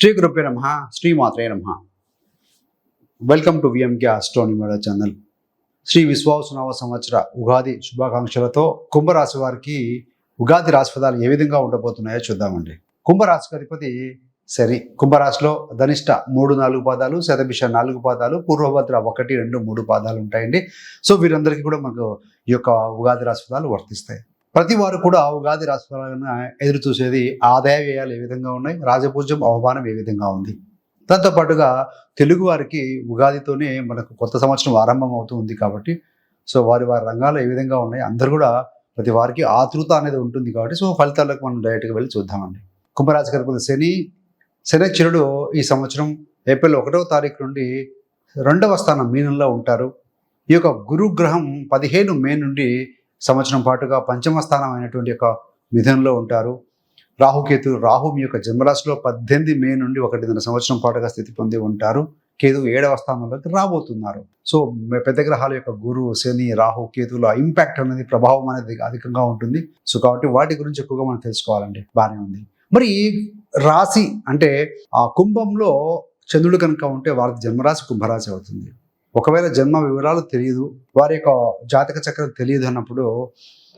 శ్రీ గురుపే నమ శ్రీ మాత్రే నమ. వెల్కమ్ టు విఎంకే ఆస్ట్రోనిమేడ ఛానల్ శ్రీ విశ్వాసనవ సంవత్సర ఉగాది శుభాకాంక్షలతో కుంభరాశి వారికి ఉగాది రాశి ఫలాలు ఏ విధంగా ఉండబోతున్నాయో చూద్దామండి. కుంభరాశికి అధిపతి సరి కుంభరాశిలో ధనిష్ట మూడు నాలుగు పాదాలు శతభిష నాలుగు పాదాలు పూర్వభద్ర ఒకటి రెండు మూడు పాదాలు ఉంటాయండి. సో వీరందరికీ కూడా మనకు ఈ యొక్క ఉగాది రాశి ఫలాలు వర్తిస్తాయి. ప్రతి వారు కూడా ఉగాది రాశి ఫలాలను ఎదురు చూసేది ఆదాయ వ్యయాలు ఏ విధంగా ఉన్నాయి? రాజపూజ్యం అవమానం ఏ విధంగా ఉంది? దాంతో పాటుగా తెలుగు వారికి ఉగాదితోనే మనకు కొత్త సంవత్సరం ఆరంభం అవుతుంది కాబట్టి సో వారి వారి రంగాలు ఏ విధంగా ఉన్నాయి? అందరు కూడా ప్రతి వారికి ఆతృత అనేది ఉంటుంది కాబట్టి సో ఫలితాలకు మనం డైరెక్ట్గా వెళ్ళి చూద్దామండి. కుంభరాశి గారి శని శనిచరుడు ఈ సంవత్సరం ఏప్రిల్ ఒకటవ తారీఖు నుండి రెండవ స్థానం మీనంలో ఉంటారు. ఈ యొక్క గురుగ్రహం పదిహేను మే నుండి సంవత్సరం పాటుగా పంచమ స్థానం అయినటువంటి యొక్క మిథునంలో ఉంటారు. రాహుకేతు రాహు మీ యొక్క జన్మరాశిలో పద్దెనిమిది మే నుండి ఒకటిన్నర సంవత్సరం పాటుగా స్థితి పొంది ఉంటారు. కేతు ఏడవ స్థానంలోకి రాబోతున్నారు. సో పెద్ద గ్రహాల యొక్క గురు శని రాహు కేతుల ఇంపాక్ట్ అనేది ప్రభావం అనేది అధికంగా ఉంటుంది. సో కాబట్టి వాటి గురించి ఎక్కువగా మనం తెలుసుకోవాలండి. బాగానే ఉంది. మరి రాశి అంటే ఆ కుంభంలో చంద్రుడు కనుక ఉంటే వారి జన్మరాశి కుంభరాశి అవుతుంది. ఒకవేళ జన్మ వివరాలు తెలియదు వారి యొక్క జాతక చక్రం తెలియదు అన్నప్పుడు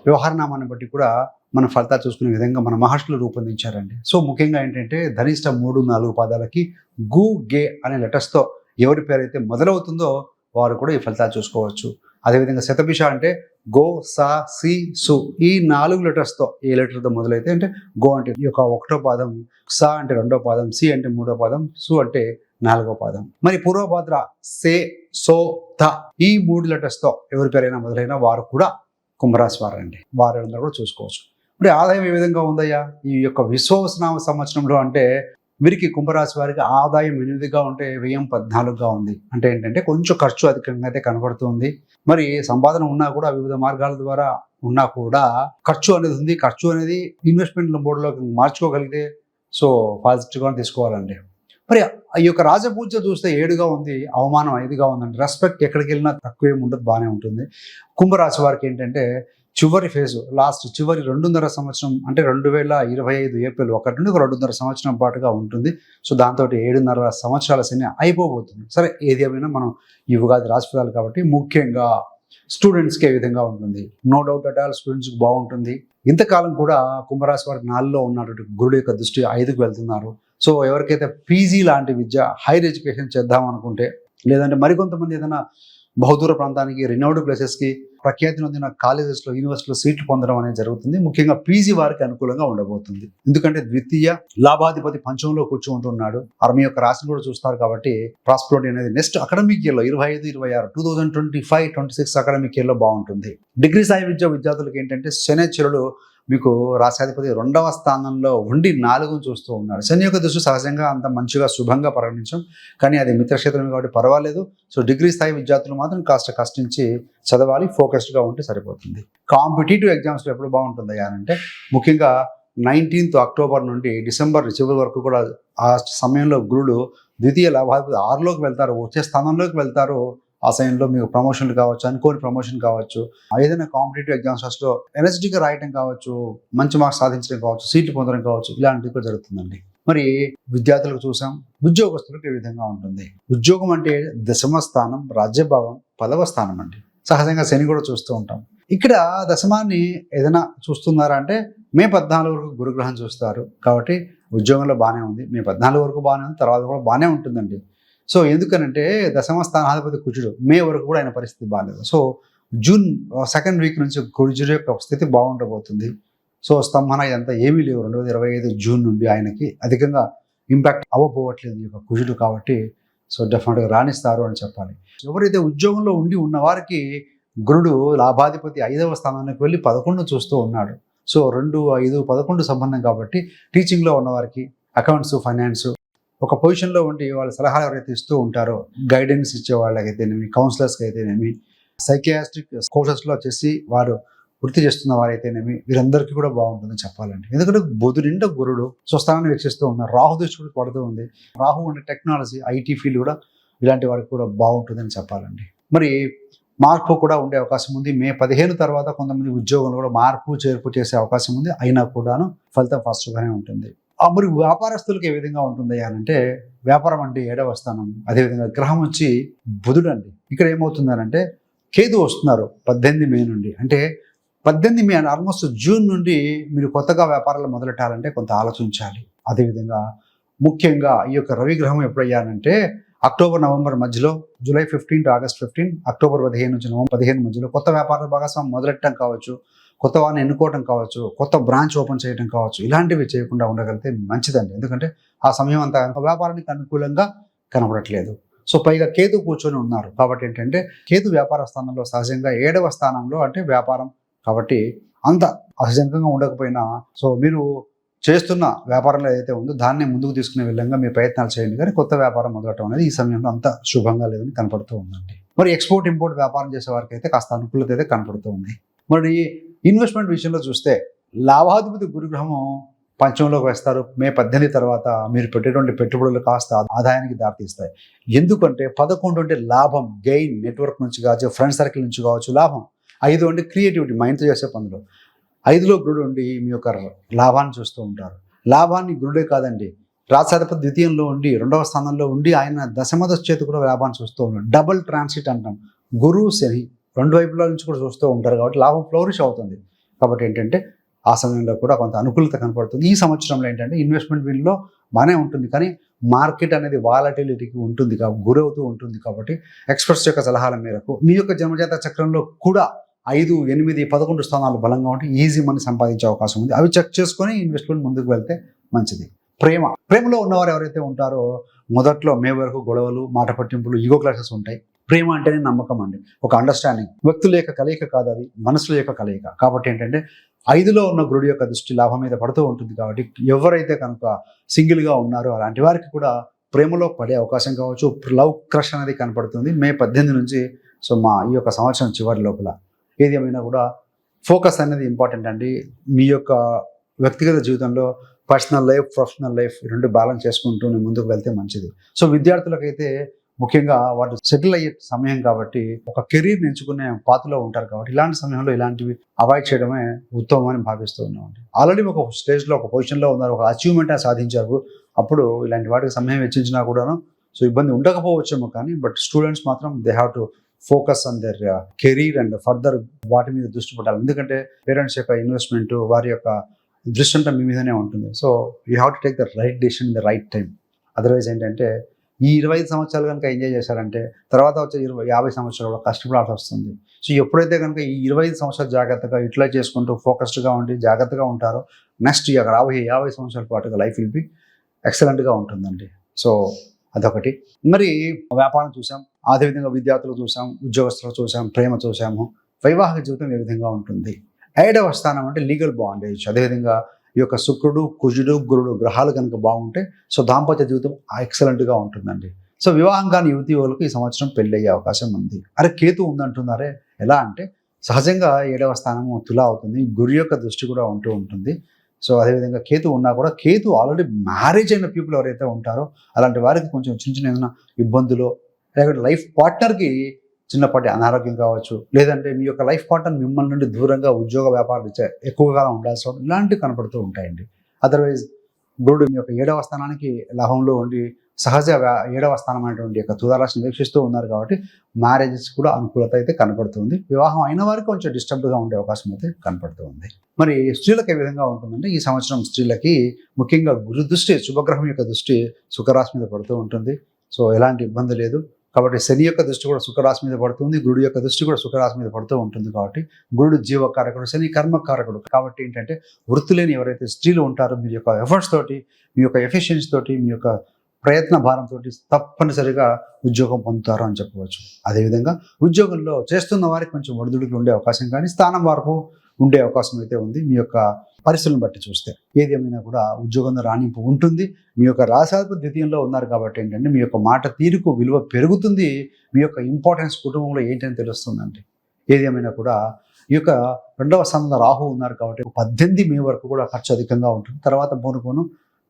వ్యవహారనామాన్ని బట్టి కూడా మన ఫలితాలు చూసుకునే విధంగా మన మహర్షులు రూపొందించారండి. సో ముఖ్యంగా ఏంటంటే ధనిష్ట మూడు నాలుగు పాదాలకి గు గే అనే లెటర్స్తో ఎవరి పేరైతే మొదలవుతుందో వారు కూడా ఈ ఫలితాలు చూసుకోవచ్చు. అదేవిధంగా శతభిష అంటే గో సా సి సు ఈ నాలుగు లెటర్స్తో ఏ లెటర్తో మొదలైతే అంటే గో అంటే ఈ యొక్క ఒకటో పాదం సా అంటే రెండో పాదం సి అంటే మూడో పాదం సు అంటే నాలుగో పాదం. మరి పూర్వభాద్ర సే సో త ఈ మూడు లెటర్స్తో ఎవరి పేరైనా మొదలైనా వారు కూడా కుంభరాశి వారండి వారందరూ కూడా చూసుకోవచ్చు. ఇప్పుడు ఆదాయం ఏ విధంగా ఉందయ్యా? ఈ యొక్క విశ్వవసనామ సంవత్సరంలో అంటే వీరికి కుంభరాశి వారికి ఆదాయం ఎనిమిదిగా ఉంటే వ్యయం పద్నాలుగుగా ఉంది. అంటే ఏంటంటే కొంచెం ఖర్చు అధికంగా అయితే కనబడుతుంది. మరి సంపాదన ఉన్నా కూడా వివిధ మార్గాల ద్వారా ఉన్నా కూడా ఖర్చు అనేది ఉంది. ఖర్చు అనేది ఇన్వెస్ట్మెంట్ బోర్డులో మార్చుకోగలిగితే సో పాజిటివ్గా తీసుకోవాలండి. మరి ఈ యొక్క రాజపూజ చూస్తే ఏడుగా ఉంది అవమానం ఐదుగా ఉందండి. రెస్పెక్ట్ ఎక్కడికి వెళ్ళినా తక్కువ ఉండదు బాగానే ఉంటుంది. కుంభరాశి వారికి ఏంటంటే చివరి ఫేజ్ లాస్ట్ చివరి రెండున్నర సంవత్సరం అంటే రెండు వేల ఇరవై ఐదు ఏప్రిల్ ఒకటి నుండి ఒక రెండున్నర సంవత్సరం పాటుగా ఉంటుంది. సో దాంతో ఏడున్నర సంవత్సరాల శని అయిపోబోతుంది. సరే ఏది ఏమైనా మనం ఈ ఉగాది రాశిఫలాలు కాబట్టి ముఖ్యంగా స్టూడెంట్స్కి ఏ విధంగా ఉంటుంది. నో డౌట్ అట్ ఆల్ స్టూడెంట్స్కి బాగుంటుంది. ఇంతకాలం కూడా కుంభరాశి వారికి నాలుగులో ఉన్నటువంటి గురుడు యొక్క దృష్టి ఐదుకు వెళ్తున్నారు. సో ఎవరికైతే పీజీ లాంటి విద్య హైయర్ ఎడ్యుకేషన్ చేద్దాం అనుకుంటే లేదంటే మరికొంతమంది ఏదైనా బహుదూర ప్రాంతానికి రినౌడ్ ప్లేసెస్కి ప్రఖ్యాతి నొందిన కాలేజెస్లో యూనివర్సిటీలో సీట్లు పొందడం అనేది జరుగుతుంది. ముఖ్యంగా పీజీ వారికి అనుకూలంగా ఉండబోతుంది. ఎందుకంటే ద్వితీయ లాభాధిపతి పంచంలో కూర్చుంటున్నాడు. అరవై యొక్క రాశిని కూడా చూస్తారు కాబట్టి ప్రాస్పరిటీ అనేది నెక్స్ట్ అకాడమిక్ ఇయర్లో ఇరవై ఐదు ఇరవై ఆరు two thousand twenty five twenty six academic ఇయర్లో బాగుంటుంది. డిగ్రీ స్థాయి విద్య విద్యార్థులకు ఏంటంటే శనిచరుడు మీకు రాశాధిపతి రెండవ స్థానంలో ఉండి నాలుగును చూస్తూ ఉన్నాడు. శని యొక్క దృష్టి సహజంగా అంత మంచిగా శుభంగా పరిగణించాం. కానీ అది మిత్రక్షేత్రం కాబట్టి పర్వాలేదు. సో డిగ్రీ స్థాయి విద్యార్థులు మాత్రం కాస్త కష్టించి చదవాలి ఫోకస్డ్గా ఉంటే సరిపోతుంది. కాంపిటేటివ్ ఎగ్జామ్స్లో ఎప్పుడు బాగుంటుంది అంటే ముఖ్యంగా నైన్టీన్త్ అక్టోబర్ నుండి డిసెంబర్ చివరి వరకు కూడా ఆ సమయంలో గురుడు ద్వితీయ లాభాధిపతి ఆరులోకి వెళ్తారు వచ్చే స్థానంలోకి వెళ్తారు. ఆ సమయంలో మీకు ప్రమోషన్లు కావచ్చు అనుకోని ప్రమోషన్ కావచ్చు ఏదైనా కాంపిటేటివ్ ఎగ్జామ్స్లో ఎనర్జెటిక్గా రాయటం కావచ్చు మంచి మార్క్స్ సాధించడం కావచ్చు సీట్లు పొందడం కావచ్చు ఇలాంటివి కూడా జరుగుతుందండి. మరి విద్యార్థులకు చూసాం ఉద్యోగస్తులకు ఏ విధంగా ఉంటుంది. ఉద్యోగం అంటే దశమ స్థానం రాజ్యభావం పదవ స్థానం అండి. సహజంగా శని కూడా చూస్తూ ఉంటాం. ఇక్కడ దశమాన్ని ఏదైనా చూస్తున్నారా అంటే మే పద్నాలుగు వరకు గురుగ్రహం చూస్తారు. కాబట్టి ఉద్యోగంలో బాగానే ఉంది. మే పద్నాలుగు వరకు బాగానే ఉంది. తర్వాత కూడా బాగానే ఉంటుందండి. సో ఎందుకనంటే దశమ స్థానాధిపతి కుజుడు మే వరకు కూడా ఆయన పరిస్థితి బాగాలేదు. సో జూన్ సెకండ్ వీక్ నుంచి కుజుడు యొక్క స్థితి బాగుండబోతుంది. సో స్తంభన ఇదంతా ఏమీ లేవు. రెండు వేల ఇరవై ఐదు జూన్ నుండి ఆయనకి అధికంగా ఇంపాక్ట్ అవ్వబోవట్లేదు ఈ యొక్క కుజుడు కాబట్టి సో డెఫినెట్గా రాణిస్తారు అని చెప్పాలి. ఎవరైతే ఉద్యోగంలో ఉండి ఉన్నవారికి గురుడు లాభాధిపతి ఐదవ స్థానానికి వెళ్ళి పదకొండు చూస్తూ ఉన్నాడు. సో రెండు ఐదు పదకొండు సంబంధం కాబట్టి టీచింగ్లో ఉన్నవారికి అకౌంట్స్ ఫైనాన్స్ ఒక పొజిషన్లో ఉండి వాళ్ళ సలహాలు ఎవరైతే ఇస్తూ ఉంటారో గైడెన్స్ ఇచ్చే వాళ్ళకైతేనేమి కౌన్సిలర్స్కి అయితేనేమి సైకియాస్ట్రిక్ కోర్సెస్లో వచ్చేసి వారు వృత్తి చేస్తున్న వారైతేనేమి వీరందరికీ కూడా బాగుంటుందని చెప్పాలండి. ఎందుకంటే బుధు నిండా గురుడు స్వస్థానాన్ని వీక్షిస్తూ ఉన్నారు. రాహు దృష్టి కూడా పడుతూ ఉంది. రాహు అంటే టెక్నాలజీ ఐటీ ఫీల్డ్ కూడా ఇలాంటి వారికి కూడా బాగుంటుందని చెప్పాలండి. మరి మార్పు కూడా ఉండే అవకాశం ఉంది. మే పదిహేను తర్వాత కొంతమంది ఉద్యోగులు కూడా మార్పు చేర్పు చేసే అవకాశం ఉంది. అయినా కూడాను ఫలితం ఫాస్ట్గానే ఉంటుంది. ఆ మరి వ్యాపారస్తులకు ఏ విధంగా ఉంటుంది అంటే వ్యాపారం అంటే ఏడవ స్థానం. అదేవిధంగా గ్రహం వచ్చి బుధుడు అండి ఇక్కడ ఏమవుతుందనంటే కేతు వస్తున్నారు పద్దెనిమిది మే నుండి. అంటే పద్దెనిమిది మీ ఆల్మోస్ట్ జూన్ నుండి మీరు కొత్తగా వ్యాపారాలు మొదలెట్టాలంటే కొంత ఆలోచించాలి. అదేవిధంగా ముఖ్యంగా ఈ యొక్క రవిగ్రహం ఎప్పుడయ్యానంటే అక్టోబర్ నవంబర్ మధ్యలో July fifteen to August fifteen October పదిహేను నుంచి నవంబర్ పదిహేను మధ్యలో కొత్త వ్యాపార భాగస్వామి మొదలెట్టడం కావచ్చు కొత్త వారిని ఎన్నుకోవడం కావచ్చు కొత్త బ్రాంచ్ ఓపెన్ చేయడం కావచ్చు ఇలాంటివి చేయకుండా ఉండగలిగితే మంచిదండి. ఎందుకంటే ఆ సమయం అంతా వ్యాపారానికి అనుకూలంగా కనబడట్లేదు. సో పైగా కేతు కూర్చొని ఉన్నారు. కాబట్టి ఏంటంటే కేతు వ్యాపార స్థానంలో సహజంగా ఏడవ స్థానంలో అంటే వ్యాపారం కాబట్టి అంత అసహజంగా ఉండకపోయినా సో మీరు చేస్తున్న వ్యాపారంలో ఏదైతే ఉందో దాన్ని ముందుకు తీసుకునే విధంగా మీ ప్రయత్నాలు చేయండి. కానీ కొత్త వ్యాపారం మొదలటం అనేది ఈ సమయంలో అంత శుభంగా లేదని కనపడుతూ ఉందండి. మరి ఎక్స్పోర్ట్ ఇంపోర్ట్ వ్యాపారం చేసే వారికి అయితే కాస్త అనుకూలత అయితే కనపడుతూ ఉంది. మరి ఇన్వెస్ట్మెంట్ విషయంలో చూస్తే లాభాధిపతి గురుగ్రహము పంచంలోకి వేస్తారు. మే పద్దెనిమిది తర్వాత మీరు పెట్టేటువంటి పెట్టుబడులు కాస్త ఆదాయానికి దారితీస్తాయి. ఎందుకంటే పదకొండు అంటే లాభం గెయిన్ నెట్వర్క్ నుంచి కావచ్చు ఫ్రెండ్ సర్కిల్ నుంచి కావచ్చు లాభం. ఐదు అంటే క్రియేటివిటీ మైండ్తో చేసే పనులు. ఐదులో గురుడు ఉండి మీ యొక్క లాభాన్ని చూస్తూ ఉంటారు. లాభాన్ని గురుడే కాదండి. రాజాధిపతి ద్వితీయంలో ఉండి రెండవ స్థానంలో ఉండి ఆయన దశమద చేతి కూడా లాభాన్ని చూస్తూ ఉన్నాడు. డబుల్ ట్రాన్సిట్ అంటాం. గురువు శని రెండు వైపుల నుంచి కూడా చూస్తూ ఉంటారు కాబట్టి లాభం ఫ్లోరిష్ అవుతుంది. కాబట్టి ఏంటంటే ఆ సమయంలో కూడా కొంత అనుకూలత కనపడుతుంది. ఈ సంవత్సరంలో ఏంటంటే ఇన్వెస్ట్మెంట్ వీల్లో బాగానే ఉంటుంది. కానీ మార్కెట్ అనేది వాలటిలిటీకి ఉంటుంది. కాబట్టి గురవుతూ ఉంటుంది కాబట్టి ఎక్స్పర్ట్స్ యొక్క సలహాల మేరకు మీ యొక్క జన్మజాత చక్రంలో కూడా ఐదు ఎనిమిది పదకొండు స్థానాలు బలంగా ఉంటే ఈజీ మనీ సంపాదించే అవకాశం ఉంది. అవి చెక్ చేసుకొని ఇన్వెస్ట్మెంట్ ముందుకు వెళ్తే మంచిది. ప్రేమ. ప్రేమలో ఉన్నవారు ఎవరైతే ఉంటారో మొదట్లో మే వరకు గొడవలు మాట పట్టింపులు ఈగో క్లాసెస్ ఉంటాయి. ప్రేమ అంటేనే నమ్మకం అండి. ఒక అండర్స్టాండింగ్ వ్యక్తుల యొక్క కలయిక కాదు అది. మనసుల యొక్క కలయిక. కాబట్టి ఏంటంటే ఐదులో ఉన్న గురుడు యొక్క దృష్టి లాభం మీద పడుతూ ఉంటుంది కాబట్టి ఎవరైతే కనుక సింగిల్గా ఉన్నారో అలాంటి వారికి కూడా ప్రేమలో పడే అవకాశం కావచ్చు. లవ్ క్రష్ అనేది కనపడుతుంది. మే పద్దెనిమిది నుంచి సో మా ఈ యొక్క సంవత్సరం చివరి లోపల. ఏది ఏమైనా కూడా ఫోకస్ అనేది ఇంపార్టెంట్ అండి. మీ యొక్క వ్యక్తిగత జీవితంలో పర్సనల్ లైఫ్ ప్రొఫెషనల్ లైఫ్ రెండు బ్యాలెన్స్ చేసుకుంటూ ముందుకు వెళ్తే మంచిది. సో విద్యార్థులకైతే ముఖ్యంగా వాటి సెటిల్ అయ్యే సమయం కాబట్టి ఒక కెరీర్ ఎంచుకునే పాత్రలో ఉంటారు కాబట్టి ఇలాంటి సమయంలో ఇలాంటివి అవాయిడ్ చేయడమే ఉత్తమం అని భావిస్తూ ఉన్నామండి ఆల్రెడీ ఒక స్టేజ్లో ఒక పొజిషన్లో ఉన్నారు ఒక అచీవ్మెంట్ సాధించారు. అప్పుడు ఇలాంటి వాటికి సమయం వెచ్చించినా కూడాను సో ఇబ్బంది ఉండకపోవచ్చేమో కానీ బట్ స్టూడెంట్స్ మాత్రం they have to focus on their career and further వాటి మీద దృష్టి పెట్టాలి. ఎందుకంటే పేరెంట్స్ యొక్క ఇన్వెస్ట్మెంట్ వారి యొక్క దృష్టి అంతా మీ మీదనే ఉంటుంది. So you have to take the right decision in the right time otherwise ఏంటంటే ఈ ఇరవై ఐదు సంవత్సరాలు కనుక ఎంజాయ్ చేశారంటే తర్వాత వచ్చే ఇరవై యాభై సంవత్సరాలు కూడా కష్టపడాల్సి వస్తుంది. సో ఎప్పుడైతే కనుక ఈ ఇరవై ఐదు సంవత్సరాలు జాగ్రత్తగా యూటిలైజ్ చేసుకుంటూ ఫోకస్డ్గా ఉండి జాగ్రత్తగా ఉంటారో నెక్స్ట్ ఇక రాబోయే యాభై సంవత్సరాల పాటుగా లైఫ్ విల్ బి ఎక్సలెంట్గా ఉంటుందండి. సో అదొకటి. మరి వ్యాపారం చూసాం అదేవిధంగా విద్యార్థులు చూసాం ఉద్యోగస్తులు చూసాం ప్రేమ చూసాము వైవాహిక జీవితం ఏ విధంగా ఉంటుంది? ఏడవ స్థానం అంటే లీగల్ బాండేజ్. అదేవిధంగా ఈ యొక్క శుక్రుడు కుజుడు గురుడు గ్రహాలు కనుక బాగుంటే సో దాంపత్య జీవితం ఎక్సలెంట్గా ఉంటుందండి. సో వివాహం కాని యువతి యువకులకు ఈ సంవత్సరం పెళ్ళయ్యే అవకాశం ఉంది. అరే కేతు ఉందంటున్నారే? ఎలా అంటే సహజంగా ఏడవ స్థానము తులా అవుతుంది గురి యొక్క దృష్టి కూడా ఉంటూ ఉంటుంది. సో అదేవిధంగా కేతు ఉన్నా కూడా కేతు ఆల్రెడీ మ్యారేజ్ అయిన పీపుల్ ఎవరైతే ఉంటారో అలాంటి వారికి కొంచెం చిన్న చిన్న ఏదైనా ఇబ్బందులు లేకపోతే లైఫ్ పార్ట్నర్కి చిన్నపాటి అనారోగ్యం కావచ్చు లేదంటే మీ యొక్క లైఫ్ పార్ట్నర్ మిమ్మల్ని నుండి దూరంగా ఉద్యోగ వ్యాపారాలు ఇచ్చే ఎక్కువ కాలం ఉండాల్సి ఇలాంటివి కనపడుతూ ఉంటాయండి. అదర్వైజ్ గురుడు మీ యొక్క ఏడవ స్థానానికి లాభంలో ఉండి సహజ ఏడవ స్థానం అనేటువంటి యొక్క తుదారాశిని వీక్షిస్తూ ఉన్నారు కాబట్టి మ్యారేజెస్ కూడా అనుకూలత అయితే కనపడుతుంది. వివాహం అయిన వారికి కొంచెం డిస్టర్బ్డ్గా ఉండే అవకాశం అయితే కనపడుతుంది. మరి స్త్రీలకు ఏ విధంగా ఉంటుందంటే ఈ సంవత్సరం స్త్రీలకి ముఖ్యంగా గురు దృష్టి శుభగ్రహం యొక్క దృష్టి సుఖరాశి మీద పడుతూ ఉంటుంది. సో ఎలాంటి ఇబ్బంది లేదు. కాబట్టి శని యొక్క దృష్టి కూడా శుక్రరాశి మీద పడుతుంది. గురుడు యొక్క దృష్టి కూడా శుక్రరాశి మీద పడుతూ ఉంటుంది కాబట్టి గురుడు జీవకారకుడు శని కర్మకారకుడు కాబట్టి ఏంటంటే వృత్తి లేని ఎవరైతే స్త్రీలు ఉంటారో మీ యొక్క ఎఫర్ట్స్ తోటి మీ యొక్క ఎఫిషియన్సీ తోటి మీ యొక్క ప్రయత్న భారంతో తప్పనిసరిగా ఉద్యోగం పొందుతారు అని చెప్పవచ్చు. అదేవిధంగా ఉద్యోగంలో చేస్తున్న వారికి కొంచెం ఒడిదుడుకులు ఉండే అవకాశం కానీ స్థానం వరకు ఉండే అవకాశం అయితే ఉంది. మీ యొక్క పరిస్థితులను బట్టి చూస్తే ఏది ఏమైనా కూడా ఉద్యోగంలో రాణింపు ఉంటుంది. మీ యొక్క రాసాధిపతి ద్వితీయంలో ఉన్నారు కాబట్టి ఏంటంటే మీ యొక్క మాట తీరుకు విలువ పెరుగుతుంది. మీ యొక్క ఇంపార్టెన్స్ కుటుంబంలో ఏంటని తెలుస్తుందండి. ఏది ఏమైనా కూడా ఈ యొక్క రెండవ స్థానంలో రాహు ఉన్నారు కాబట్టి పద్దెనిమిది మే వరకు కూడా ఖర్చు అధికంగా ఉంటుంది. తర్వాత పోను పోను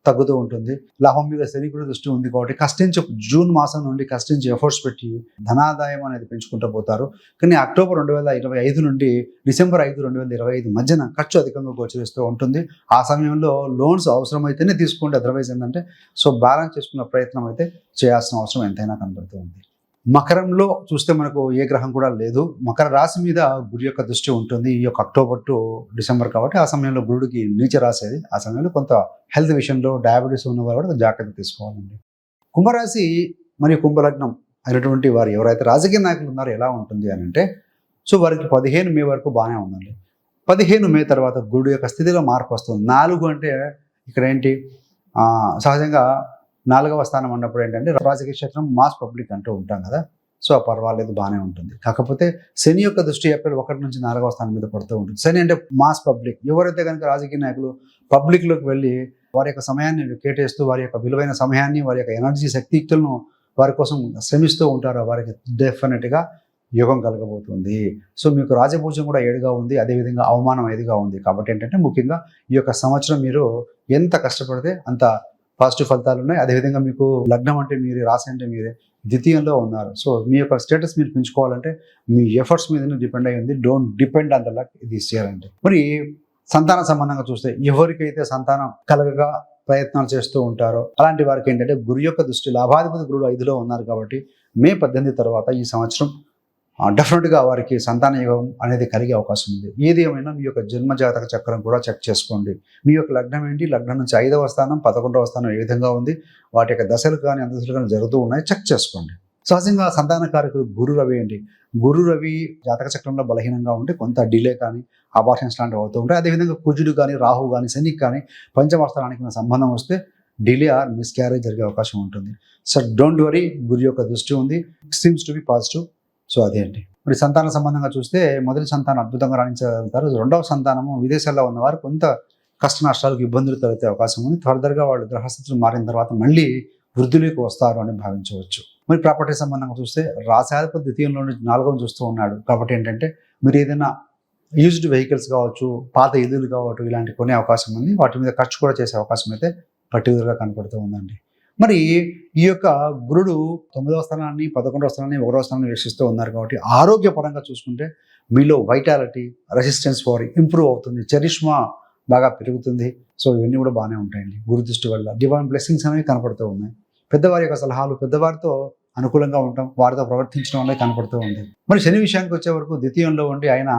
తగ్గుతూ ఉంటుంది. లాభం మీద శని కూడా దృష్టి ఉంది కాబట్టి కష్టించి జూన్ మాసం నుండి కష్టించి ఎఫర్ట్స్ పెట్టి ధనాదాయం అనేది పెంచుకుంటూ పోతారు. కానీ అక్టోబర్ రెండు వేల ఇరవై ఐదు నుండి డిసెంబర్ ఐదు రెండు వేల ఇరవై ఐదు మధ్యన ఖర్చు అధికంగా గోచరిస్తూ ఉంటుంది. ఆ సమయంలో లోన్స్ అవసరమైతేనే తీసుకోండి. అదర్వైజ్ ఏంటంటే సో బ్యాలెన్స్ చేసుకున్న ప్రయత్నం అయితే చేయాల్సిన అవసరం ఎంతైనా కనబడుతూ ఉంది. మకరంలో చూస్తే మనకు ఏ గ్రహం కూడా లేదు. మకర రాశి మీద గురు యొక్క దృష్టి ఉంటుంది. ఈ యొక్క అక్టోబర్ టు డిసెంబర్ కాబట్టి ఆ సమయంలో గురుడికి నీచ రాసేది ఆ సమయంలో కొంత హెల్త్ విషయంలో డయాబెటీస్ ఉన్న వారు కూడా జాగ్రత్త తీసుకోవాలండి. కుంభరాశి మరియు కుంభలగ్నం అయినటువంటి వారు ఎవరైతే రాజకీయ నాయకులు ఉన్నారో ఎలా ఉంటుంది అని అంటే సో వారికి పదిహేను మే వరకు బాగానే ఉందండి. పదిహేను మే తర్వాత గురుడు యొక్క స్థితిలో మార్పు వస్తుంది. నాలుగు అంటే ఇక్కడ ఏంటి? సహజంగా నాలుగవ స్థానం అన్నప్పుడు ఏంటంటే రాజకీయ క్షేత్రం మాస్ పబ్లిక్ అంటూ ఉంటాం కదా. సో పర్వాలేదు బాగానే ఉంటుంది. కాకపోతే శని యొక్క దృష్టి ఏప్రిల్ ఒకటి నుంచి నాలుగవ స్థానం మీద పడుతూ ఉంటుంది. శని అంటే మాస్ పబ్లిక్. ఎవరైతే కనుక రాజకీయ నాయకులు పబ్లిక్లోకి వెళ్ళి వారి యొక్క సమయాన్ని కేటాయిస్తూ వారి యొక్క విలువైన సమయాన్ని వారి యొక్క ఎనర్జీ శక్తియుక్తులను వారి కోసం శ్రమిస్తూ ఉంటారో వారికి డెఫినెట్గా యోగం కలగబోతుంది. సో మీకు రాజభూజం కూడా ఏడుగా ఉంది. అదేవిధంగా అవమానం ఏదిగా ఉంది. కాబట్టి ఏంటంటే ముఖ్యంగా ఈ యొక్క సంవత్సరం మీరు ఎంత కష్టపడితే అంత పాజిటివ్ ఫలితాలు ఉన్నాయి. అదేవిధంగా మీకు లగ్నం అంటే మీరే రాశి అంటే మీరే ద్వితీయంలో ఉన్నారు. సో మీ యొక్క స్టేటస్ మీరు పెంచుకోవాలంటే మీ ఎఫర్ట్స్ మీదనే డిపెండ్ అయ్యి ఉంది. Don't depend on the luck ఇది చేయాలంటే మరి సంతాన సంబంధంగా చూస్తే ఎవరికైతే సంతానం కలగగా ప్రయత్నాలు చేస్తూ ఉంటారో అలాంటి వారికి ఏంటంటే గురు యొక్క దృష్టి లాభాధిపతి గురుడు ఐదులో ఉన్నారు కాబట్టి మే పద్దెనిమిది తర్వాత ఈ సంవత్సరం డెఫినెట్గా వారికి సంతాన యోగం అనేది కలిగే అవకాశం ఉంది. ఏది ఏమైనా మీ యొక్క జన్మ జాతక చక్రం కూడా చెక్ చేసుకోండి. మీ యొక్క లగ్నం ఏంటి? లగ్నం నుంచి ఐదవ స్థానం పదకొండవ స్థానం ఏ విధంగా ఉంది? వాటి యొక్క దశలు కానీ అందశలు కానీ జరుగుతూ ఉన్నాయి. చెక్ చేసుకోండి. సహజంగా సంతాన కారకులు గురు రవి ఏంటి? గురు రవి జాతక చక్రంలో బలహీనంగా ఉంటే కొంత డిలే కానీ అబార్షన్స్ లాంటివి అవుతూ ఉంటాయి. అదేవిధంగా కుజుడు కానీ రాహు కానీ శనికి కానీ పంచమస్థానానికి సంబంధం వస్తే డిలే ఆర్ మిస్క్యారేజ్ జరిగే అవకాశం ఉంటుంది. సో డోంట్ వరీ గురు యొక్క దృష్టి ఉంది. Seems to be positive so అదే అండి. మరి సంతాన సంబంధంగా చూస్తే మొదటి సంతానం అద్భుతంగా రాణించగలుగుతారు. రెండవ సంతానము విదేశాల్లో ఉన్నవారు కొంత కష్ట నష్టాలకు ఇబ్బందులు తలెత్తే అవకాశం ఉంది. ఫర్దర్గా వాళ్ళు గ్రహస్థితులు మారిన తర్వాత మళ్ళీ వృద్ధిలోకి వస్తారు అని భావించవచ్చు. మరి ప్రాపర్టీ సంబంధంగా చూస్తే రాశాధిపతి ద్వితీయంలో నాలుగవ చూస్తూ ఉన్నాడు. కాబట్టి ఏంటంటే మీరు ఏదైనా యూజ్డ్ వెహికల్స్ కావచ్చు పాత ఇల్లులు కావచ్చు ఇలాంటి కొనే అవకాశం ఉంది. వాటి మీద ఖర్చు కూడా చేసే అవకాశం అయితే పర్టికులర్గా కనపడుతూ ఉందండి. మరి ఈ యొక్క గురుడు తొమ్మిదవ స్థానాన్ని పదకొండవ స్థానాన్ని ఒకటవ స్థానాన్ని వీక్షిస్తూ ఉన్నారు కాబట్టి ఆరోగ్యపరంగా చూసుకుంటే మీలో వైటాలిటీ రెసిస్టెన్స్ పవర్ ఇంప్రూవ్ అవుతుంది. చరిష్మా బాగా పెరుగుతుంది. సో ఇవన్నీ కూడా బాగానే ఉంటాయండి. గురు దృష్టి వల్ల డివైన్ బ్లెస్సింగ్స్ అనేవి కనపడుతూ ఉన్నాయి. పెద్దవారి యొక్క సలహాలు పెద్దవారితో అనుకూలంగా ఉండటం వారితో ప్రవర్తించడం వల్ల కనపడుతూ ఉంది. మరి శని విషయానికి వచ్చే వరకు ద్వితీయంలో ఉండి ఆయన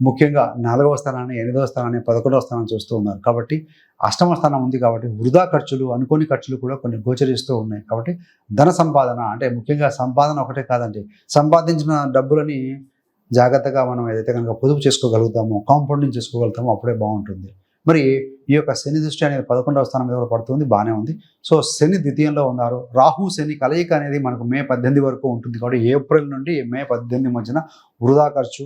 ముఖ్యంగా నాలుగవ స్థానాన్ని ఎనిమిదవ స్థానాన్ని పదకొండవ స్థానాన్ని చూస్తూ ఉన్నారు. కాబట్టి అష్టమ స్థానం ఉంది కాబట్టి వృధా ఖర్చులు అనుకోని ఖర్చులు కూడా కొన్ని గోచరిస్తూ ఉన్నాయి. కాబట్టి ధన సంపాదన అంటే ముఖ్యంగా సంపాదన ఒకటే కాదండి. సంపాదించిన డబ్బులని జాగ్రత్తగా మనం ఏదైతే కనుక పొదుపు చేసుకోగలుగుతామో కాంపౌండింగ్ చేసుకోగలుగుతామో అప్పుడే బాగుంటుంది. మరి ఈ యొక్క శని దృష్టి అనేది పదకొండవ స్థానం మీద కూడా పడుతుంది బాగానే ఉంది. సో శని ద్వితీయంలో ఉన్నారు. రాహు శని కలయిక అనేది మనకు మే పద్దెనిమిది వరకు ఉంటుంది. కాబట్టి ఏప్రిల్ నుండి మే పద్దెనిమిది మధ్యన వృధా ఖర్చు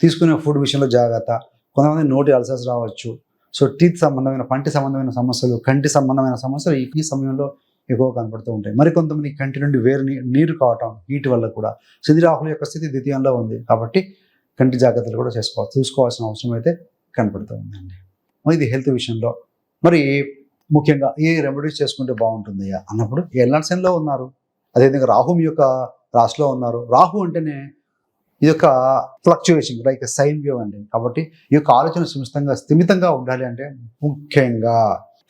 తీసుకునే ఫుడ్ విషయంలో జాగ్రత్త. కొంతమంది నోటి అల్సర్స్ రావచ్చు. సో టీత్ సంబంధమైన పంటి సంబంధమైన సమస్యలు కంటి సంబంధమైన సమస్యలు ఈ- సమయంలో ఎక్కువ కనపడుతూ ఉంటాయి. మరి కొంతమంది కంటి నుండి వేరు నీ- నీరు కావటం వీటి వల్ల కూడా శిథిరాహుల యొక్క స్థితి ద్వితీయంలో ఉంది. కాబట్టి కంటి జాగ్రత్తలు కూడా చేసుకోవాలి చూసుకోవాల్సిన అవసరం అయితే కనపడుతూ ఉందండి. ఇది హెల్త్ విషయంలో. మరి ముఖ్యంగా ఏ రెమెడీస్ చేసుకుంటే బాగుంటుంది అన్నప్పుడు ఎల్లాన్సెన్లో ఉన్నారు. అదేవిధంగా రాహు యొక్క రాశిలో ఉన్నారు. రాహు అంటేనే ఇది యొక్క ఫ్లక్చుయేషన్ లైక్ సైన్ వేవ్ అండి. కాబట్టి ఈ యొక్క ఆలోచన సుమితంగా స్థిమితంగా ఉండాలి అంటే ముఖ్యంగా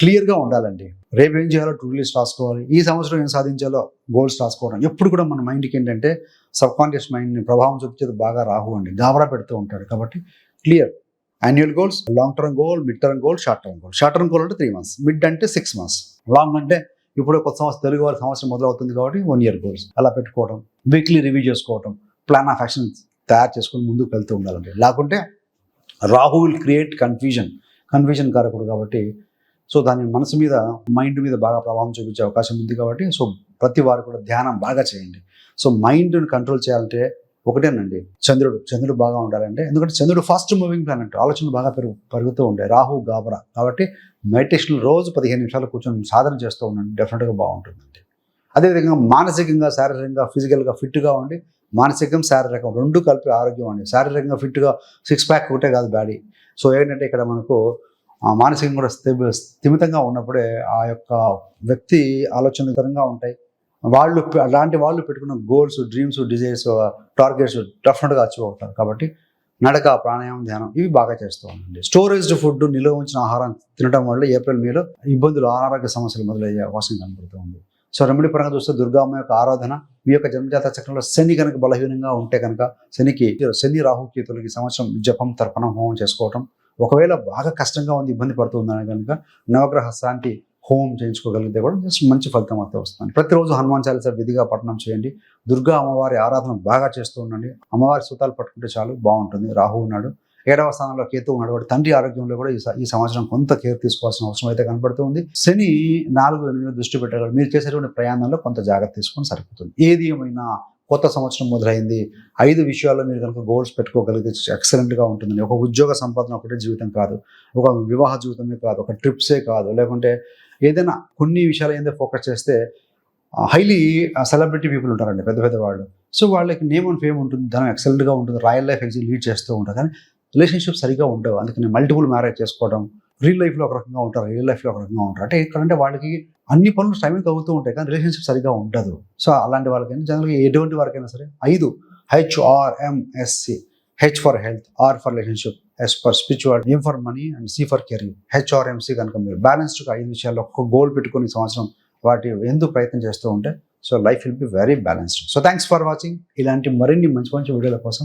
క్లియర్గా ఉండాలండి. రేపు ఏం చేయాలో టు లిస్ట్ రాసుకోవాలి. ఈ సంవత్సరం ఏం సాధించాలో గోల్స్ రాసుకోవడం. ఎప్పుడు కూడా మన మైండ్కి ఏంటంటే సబ్ కాన్షియస్ మైండ్ని ప్రభావం చూపించేది బాగా రాహు అండి. గాబరా పెడుతూ ఉంటాడు. కాబట్టి clear annual goals long term goal mid term goal short term goal short term goal అంటే త్రీ మంత్స్ మిడ్ అంటే సిక్స్ మంత్స్ లాంగ్ అంటే ఇప్పుడు కొత్త సంవత్సరం తెలుగు వారి సంవత్సరం మొదలవుతుంది కాబట్టి వన్ ఇయర్ గోల్స్ అలా పెట్టుకోవడం. వీక్లీ రివ్యూ చేసుకోవడం ప్లాన్ ఆఫ్ యాక్షన్ తయారు చేసుకొని ముందుకు వెళ్తూ ఉండాలండి. లేకుంటే Rahu will create confusion confusion కారకుడు కాబట్టి సో దాని మనసు మీద మైండ్ మీద బాగా ప్రభావం చూపించే అవకాశం ఉంది కాబట్టి సో ప్రతి వారు కూడా ధ్యానం బాగా చేయండి. సో మైండ్ని కంట్రోల్ చేయాలంటే ఒకటేనండి చంద్రుడు. చంద్రుడు బాగా ఉండాలంటే ఎందుకంటే చంద్రుడు ఫాస్ట్ మూవింగ్ ప్లానెట్ ఆలోచనలు బాగా పెరుగు పెరుగుతూ ఉంటాయి రాహు గాబరా. కాబట్టి మెడిటేషన్ రోజు పదిహేను నిమిషాలు కూర్చొని సాధన చేస్తూ ఉండండి. డెఫినెట్గా బాగుంటుందండి. అదేవిధంగా మానసికంగా శారీరకంగా ఫిజికల్గా ఫిట్గా ఉండి మానసికం శారీరకం రెండు కలిపి ఆరోగ్యం అండి. శారీరకంగా ఫిట్గా సిక్స్ ప్యాక్ ఒకటే కాదు బాడీ సో ఏంటంటే ఇక్కడ మనకు మానసికం మానసికంగా కూడా స్థిమి స్థిమితంగా ఉన్నప్పుడే ఆ యొక్క వ్యక్తి ఆలోచనకరంగా ఉంటాయి. వాళ్ళు అలాంటి వాళ్ళు పెట్టుకున్న గోల్స్ డ్రీమ్స్ డిజైర్స్ టార్గెట్స్ డెఫినెట్గా అచీవ్ అవుతారు కాబట్టి నడక ప్రాణాయామం ధ్యానం ఇవి బాగా చేస్తూ ఉండండి. స్టోరేజ్డ్ ఫుడ్ నిల్వ ఉంచిన ఆహారం తినడం వల్ల ఏప్రిల్ మేలో ఇబ్బందులు అనారోగ్య సమస్యలు మొదలయ్యే అవకాశం కనబడుతుంది సో రెమెడీ పరంగా చూస్తే దుర్గామ్మ యొక్క ఆరాధన మీ యొక్క జన్మజాత చక్రంలో శని కనుక బలహీనంగా ఉంటే కనుక శనికి శని రాహుకేతులకి సంవత్సరం జపం తర్పణం హోమం చేసుకోవటం ఒకవేళ బాగా కష్టంగా ఉంది ఇబ్బంది పడుతుందని కనుక నవగ్రహ శాంతి హోమం చేయించుకోగలిగితే కూడా జస్ట్ మంచి ఫలితం అయితే వస్తుంది. ప్రతిరోజు హనుమాన్ చాలీస విధిగా పఠనం చేయండి. దుర్గా అమ్మవారి ఆరాధన బాగా చేస్తూ ఉండండి. అమ్మవారి సూతాలు పట్టుకుంటే చాలు బాగుంటుంది. రాహు ఉన్నాడు. ఏడవ స్థానంలో కేతు ఉన్నాడు వాడు తండ్రి ఆరోగ్యంలో కూడా ఈ సంవత్సరం కొంత కేర్ తీసుకోవాల్సిన అవసరం అయితే కనపడుతుంది. శని నాలుగు ఎనిమిది దృష్టి పెట్టగలరు మీరు చేసేటువంటి ప్రయాణంలో కొంత జాగ్రత్త తీసుకొని సరిపోతుంది. ఏది ఏమైనా కొత్త సంవత్సరం మొదలైంది ఐదు విషయాల్లో మీరు కనుక గోల్స్ పెట్టుకోగలిగితే ఎక్సలెంట్గా ఉంటుందని. ఒక ఉద్యోగ సంపాదన ఒకటే జీవితం కాదు ఒక వివాహ జీవితమే కాదు ఒక ట్రిప్సే కాదు. లేకుంటే ఏదైనా కొన్ని విషయాల ఏందో ఫోకస్ చేస్తే హైలీ సెలబ్రిటీ పీపుల్ ఉంటారండి పెద్ద పెద్ద వాళ్ళు. సో వాళ్ళకి నేమ్ అండ్ ఫేమ్ ఉంటుంది ధనం ఎక్సలెంట్గా ఉంటుంది రాయల్ లైఫ్ ఎగ్జిట్ లీడ్ చేస్తూ ఉంటారు. కానీ రిలేషన్షిప్ సరిగా ఉండవు. అందుకని మల్టిపుల్ మ్యారేజ్ చేసుకోవడం రియల్ లైఫ్లో ఒక రకంగా ఉంటారు రియల్ లైఫ్లో ఒక రకంగా ఉంటారు. అంటే ఎక్కడంటే వాళ్ళకి అన్ని పనులు టైంకి అవుతూ ఉంటాయి కానీ రిలేషన్షిప్ సరిగా ఉండదు. సో అలాంటి వాళ్ళకైనా జనరల్గా ఎటువంటి వారికైనా సరే ఐదు HRMSC H for health R for relationship S for spiritual M for money and C for career. HRMC కనుక మీరు బ్యాలెన్స్డ్గా ఐదు విషయాల్లో ఒక గోల్ పెట్టుకుని సంవత్సరం వాటి ఎందుకు ప్రయత్నం చేస్తూ ఉంటే so life will be very balanced. So thanks for watching. ఇలాంటి మరిన్ని మంచి మంచి వీడియోల కోసం